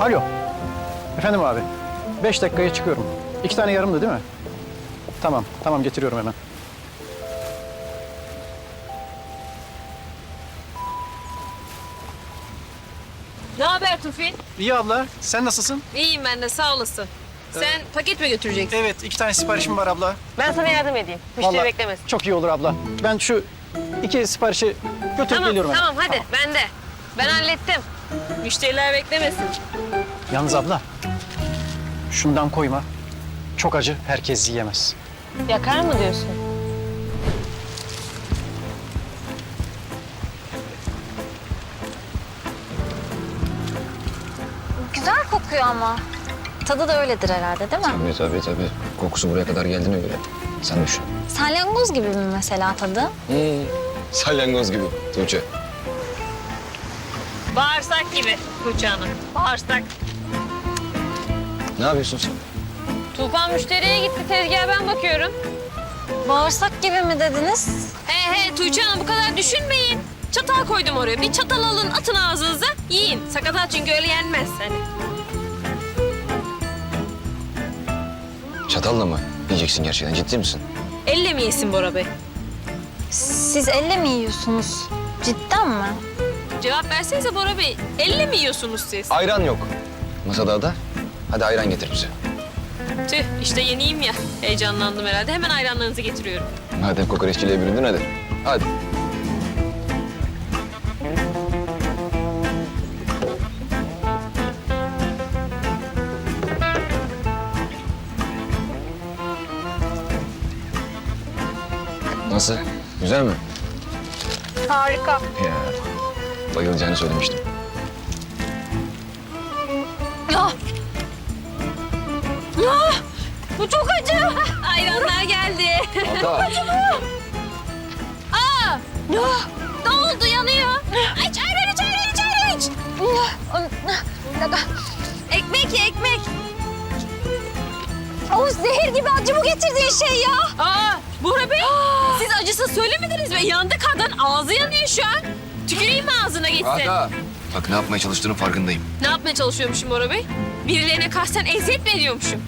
Alo. Efendim abi. Beş dakikaya çıkıyorum. İki tane yarımdı değil mi? Tamam, tamam getiriyorum hemen. Ne haber Tufi? İyi abla, sen nasılsın? İyiyim ben de sağ olasın. Sen paket mi götüreceksin? Evet, iki tane siparişim var abla. Ben sana yardım edeyim. Müşteri Vallahi beklemesin. Çok iyi olur abla. Ben şu iki siparişi götürüp Tamam geliyorum hemen. tamam hadi ben de. Ben hallettim. Müşteriler beklemesin. Yalnız abla, şundan koyma. Çok acı, herkes yiyemez. Yakar mı diyorsun? Güzel kokuyor ama. Tadı da öyledir herhalde değil mi? Tabii tabii tabii. Kokusu buraya kadar geldiğine göre. Sen düşün. Salyangoz gibi mi mesela tadı? Hmm. Salyangoz gibi Tuğçe. Bağırsak gibi Tuğçe Hanım. Bağırsak. Ne yapıyorsun sen? Tufan müşteriye gitti tezgaha ben bakıyorum. Bağırsak gibi mi dediniz? He he Tuğçe Hanım bu kadar düşünmeyin. Çatal koydum oraya. Bir çatal alın atın ağzınıza yiyin. Sakatat çünkü öyle yenmez. Hani. Çatalla mı yiyeceksin gerçekten? Ciddi misin? Elle mi yesin Bora Bey? Siz elle mi yiyorsunuz? Cidden mi? Cevap versenize Bora Bey. Elle mi yiyorsunuz siz? Ayran yok. Masada da. Hadi ayran getir bize. Tüh işte yeniyim ya. Heyecanlandım herhalde. Hemen ayranlarınızı getiriyorum. Madem kokoreççiliğe büründün hadi. Hadi. Nasıl? Güzel mi? Harika. Ya. Bayılacağını söylemiştim. Bu çok acı. Ayranlar geldi. Ata. Aa! Ne? Ne oldu yanıyor? İç ayran iç ayran iç ayran iç. Ekmek ye ekmek. o zehir gibi acı bu getirdiğin şey ya. Aa! Bora Bey siz acısız söylemediniz mi? Yandı kadın ağzı yanıyor şu an. Tüküreyim mi ağzına gitsin? Ata. Bak ne yapmaya çalıştığının farkındayım. Ne yapmaya çalışıyormuşum Bora Bey? Birilerine kasten eziyet mi ediyormuşum?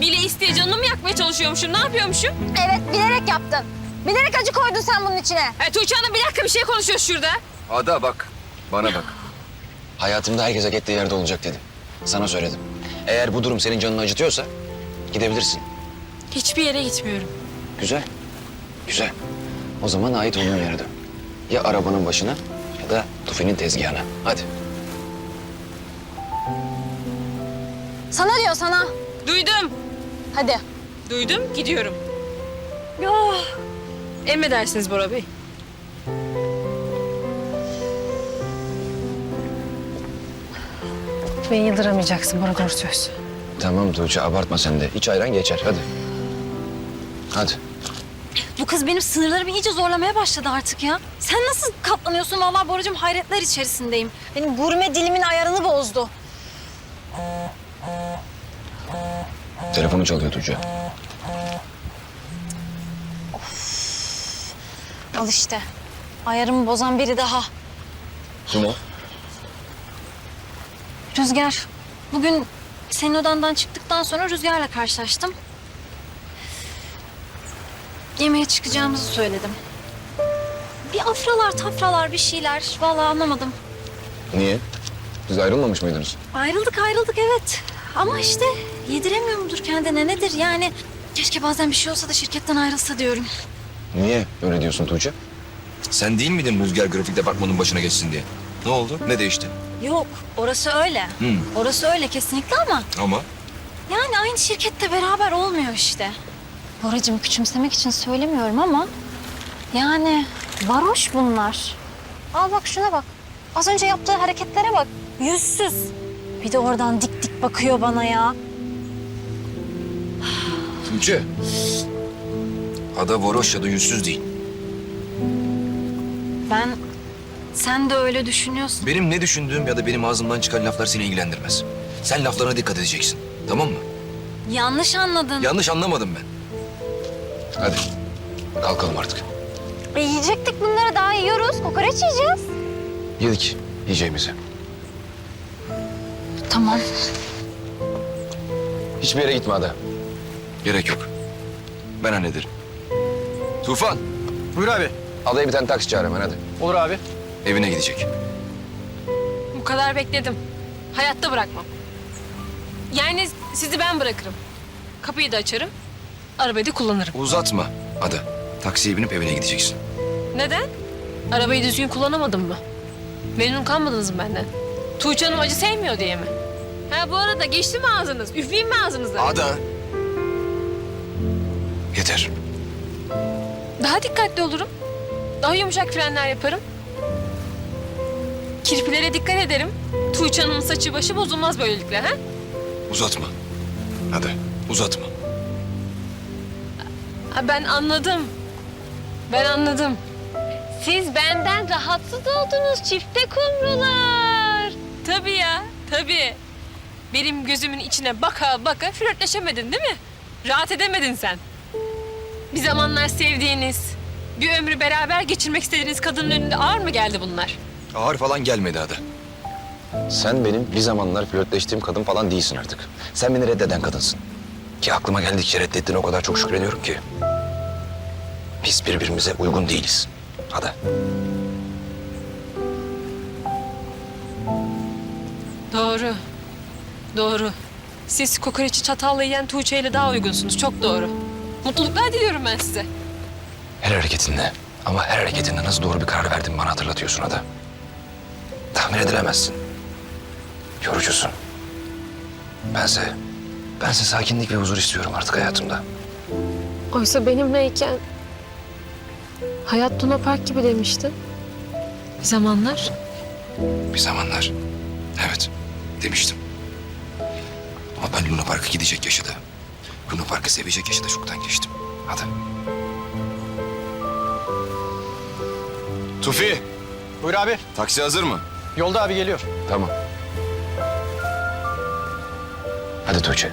Bile isteye canımı mı yakmaya çalışıyormuşum? Ne yapıyormuşum? Evet bilerek yaptın. Bilerek acı koydun sen bunun içine. Ha, Tuğçe Hanım bir dakika bir şey konuşuyoruz şurada. Ada bak. Bana bak. Hayatımda herkes hak ettiği yerde olacak dedim. Sana söyledim. Eğer bu durum senin canını acıtıyorsa gidebilirsin. Hiçbir yere gitmiyorum. Güzel. Güzel. O zaman ait olduğun yere dön. Ya arabanın başına ya da Tufi'nin tezgahına. Hadi. Sana diyor sana. Duydum. Hadi. Duydum, gidiyorum. Ya. Emredersiniz Bora Bey. Beni yıldıramayacaksın bana doğru söz. Tamam Tuğçe abartma sen de. İç ayran geçer hadi. Hadi. Bu kız benim sınırlarımı iyice zorlamaya başladı artık ya. Sen nasıl katlanıyorsun? Vallahi Boracığım hayretler içerisindeyim. Benim gurme dilimin ayarını bozdu. Telefonu çalıyor Tuğçe. Al işte. Ayarımı bozan biri daha. Kim o? Rüzgar. Bugün senin odandan çıktıktan sonra Rüzgar'la karşılaştım. Yemeğe çıkacağımızı söyledim. Bir afralar tafralar bir şeyler. Vallahi anlamadım. Niye? Siz ayrılmamış mıydınız? Ayrıldık ayrıldık evet. Ama işte yediremiyor mudur kendine nedir yani? Keşke bazen bir şey olsa da şirketten ayrılsa diyorum. Niye öyle diyorsun Tuğçe? Sen değil miydin Rüzgar Grafik Departmanı'nın başına geçsin diye? Ne oldu? Ne değişti? Yok orası öyle. Hmm. Orası öyle kesinlikle ama Ama yani aynı şirkette beraber olmuyor işte. Boracığım küçümsemek için söylemiyorum ama yani varoş bunlar. Al bak şuna bak. Az önce yaptığı hareketlere bak. Yüzsüz. Bir de oradan dik dik bakıyor bana ya. Tuğçe. Ada varoş ya da yüzsüz değil. Ben sen de öyle düşünüyorsun. Benim ne düşündüğüm ya da benim ağzımdan çıkan laflar seni ilgilendirmez. Sen laflarına dikkat edeceksin. Tamam mı? Yanlış anladın. Yanlış anlamadım ben. Hadi. Kalkalım artık. E, yiyecektik bunları daha yiyoruz. Kokoreç yiyeceğiz. Yedik yiyeceğimizi. Tamam. Hiçbir yere gitme Ada. Gerek yok. Ben hallederim. Tufan, Buyur abi. Adaya bir tane taksi çağır hemen hadi. Olur abi. evine gidecek. Bu kadar bekledim. Hayatta bırakmam. Yani sizi ben bırakırım. Kapıyı da açarım. Arabayı da kullanırım. Uzatma Ada. Taksiye binip evine gideceksin. Neden? Arabayı düzgün kullanamadım mı? Memnun kalmadınız mı benden? Tuğçe Hanım acı sevmiyor diye mi? Ha bu arada geçti mi ağzınız? Üfleyeyim mi ağzınıza? Ada. Yeter. Daha dikkatli olurum. Daha yumuşak frenler yaparım. Kirpilere dikkat ederim. Tuğçe Hanım'ın saçı başı bozulmaz böylelikle ha? Uzatma. Ada, uzatma. Ha, ben anladım. Ben anladım. Siz benden rahatsız oldunuz çifte kumrular. Tabii ya, tabii. Benim gözümün içine baka baka flörtleşemedin değil mi? Rahat edemedin sen. Bir zamanlar sevdiğiniz, bir ömrü beraber geçirmek istediğiniz kadının önünde ağır mı geldi bunlar? Ağır falan gelmedi Ada. Sen benim bir zamanlar flörtleştiğim kadın falan değilsin artık. Sen beni reddeden kadınsın. Ki aklıma geldikçe reddettiğine o kadar çok şükrediyorum ki. Biz birbirimize uygun değiliz. Ada. Doğru. Doğru. Siz kokoreçi çatalla yiyen Tuğçe ile daha uygunsunuz. Çok doğru. Mutluluklar diliyorum ben size. Her hareketinle ama her hareketinde nasıl doğru bir karar verdiğimi bana hatırlatıyorsun Ada. Tahmin edilemezsin. Yorucusun. Bense, bense sakinlik ve huzur istiyorum artık hayatımda. Oysa benimleyken hayat Luna Park gibi demiştin. Bir zamanlar. Bir zamanlar. Evet, demiştim. Ama ben Luna Park'a gidecek yaşada. Luna Park'ı sevecek yaşada çoktan geçtim. Hadi. Tufi, Buyur abi. taksi hazır mı? Yolda abi geliyor. Tamam. Hadi Tuğçe.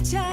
życia